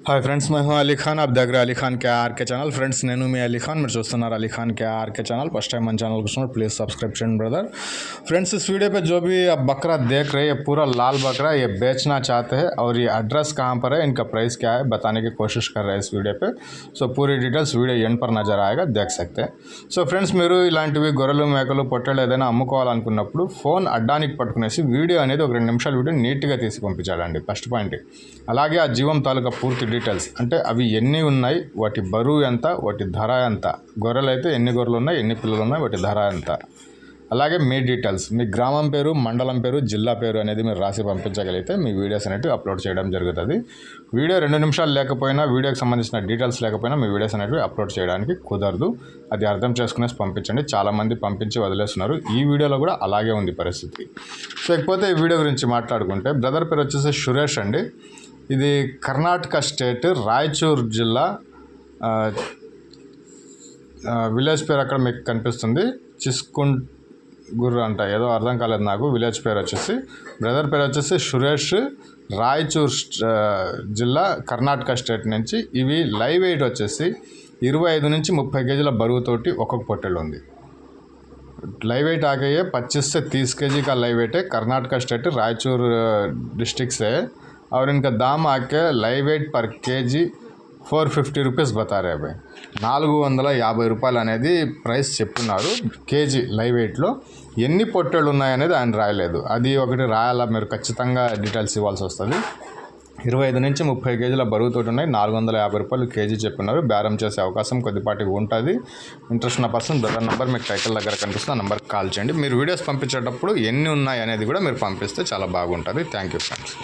Hi friends मैं हूँ अली खान। आप देख रहे हैं Ali Khan K R K channel. Friends Nainu में अली खान, मेरे दोस्त Ali Khan K R K channel. First time मन चैनल को प्लीज़ सब्सक्रिप्शन ब्रदर फ्रेंड्स इस वीडियो पे जो भी आप बकरा देख रहे हैं, ये पूरा लाल बकरा, ये बेचना चाहते हैं और ये एड्रेस कहाँ पर है, इनका प्राइस क्या है, बताने की कोशिश कर रहे हैं इस वीडियो पर सो पूरी डीटेल्स वीडियो एंड पर नज़र आएगा, देख सकते हैं। सो फ्रेंड्स मेरे ఇలాంటివి గొర్రెలు మేకలు పొట్టలు ఏదైనా अम्मकोवाल फ़ोन अड्डा పట్టుకునేసి वीडियो అనేది ఒక రెండు నిమిషాల వీడియో నీట్గా తీసి పంపించాలండి ఫస్ట్ పాయింట్ అలాగే డీటెయిల్స్ అంటే అవి ఎన్ని ఉన్నాయి వాటి బరువు ఎంత వాటి ధర ఎంత? గొర్రెలు అయితే ఎన్ని గొర్రెలు ఉన్నాయి ఎన్ని పిల్లలు ఉన్నాయి వాటి ధర ఎంత? అలాగే మీ డీటెయిల్స్ మీ గ్రామం పేరు మండలం పేరు జిల్లా పేరు అనేది మీరు రాసి పంపించగలిగితే మీ వీడియోస్ అనేవి అప్లోడ్ చేయడం జరుగుతుంది. వీడియో రెండు నిమిషాలు లేకపోయినా వీడియోకి సంబంధించిన డీటెయిల్స్ లేకపోయినా మీ వీడియోస్ అనేవి అప్లోడ్ చేయడానికి కుదరదు. అది అర్థం చేసుకునేసి పంపించండి. చాలామంది పంపించి వదిలేస్తున్నారు. ఈ వీడియోలో కూడా అలాగే ఉంది పరిస్థితి. సో ఇకపోతే ఈ వీడియో గురించి మాట్లాడుకుంటే బ్రదర్ పేరు వచ్చేసి సురేష్ అండి. ఇది కర్ణాటక స్టేట్ రాయచూర్ జిల్లా విలేజ్ పేరు అక్కడ మీకు కనిపిస్తుంది. చిస్కుం గుర్ అంట ఏదో అర్థం కాలేదు నాకు విలేజ్ పేరు వచ్చేసి. బ్రదర్ పేరు వచ్చేసి సురేష్ రాయచూర్ జిల్లా కర్ణాటక స్టేట్ నుంచి. ఇవి లైవ్ వెయిట్ వచ్చేసి ఇరవై ఐదు నుంచి ముప్పై కేజీల బరువుతోటి ఒక్కొక్క పొట్టెలు ఉంది. లైవ్ వెయిట్ ఆగయ్యే పచ్చిస్తే తీస్ కేజీ కా లైవ్ వెయిటే కర్ణాటక స్టేట్ రాయచూర్ డిస్టిక్సే है कर्नाटका स्टेट रायचूर डिस्ट्रिक्ट से है और इनका दाम आके लाइव वेट पर K G four fifty rupees బతారే అబ్బాయి నాలుగు వందల యాభై రూపాయలు అనేది ప్రైస్ చెప్తున్నారు కేజీ లైవ్ వెయిట్లో ఎన్ని పొట్టేళ్ళు ఉన్నాయనేది ఆయన రాయలేదు అది ఒకటి రాయాలా మీరు ఖచ్చితంగా డీటెయిల్స్ ఇవ్వాల్సి వస్తుంది ఇరవై ఐదు నుంచి ముప్పై కేజీల బరువుతో ఉన్నాయి నాలుగు వందల యాభై రూపాయలు కేజీ చెప్పినారు బేరం చేసే అవకాశం కొద్దిపాటికి ఉంటుంది ఇంట్రెస్ట్ ఉన్న పర్సన్ బ్రదర్ నెంబర్ మీకు టైటిల్ దగ్గర కనిపిస్తుంది ఆ నెంబర్కి కాల్ చేయండి మీరు వీడియోస్ పంపించేటప్పుడు ఎన్ని ఉన్నాయి అనేది కూడా మీరు పంపిస్తే చాలా బాగుంటుంది థ్యాంక్ యూ ఫ్రెండ్స్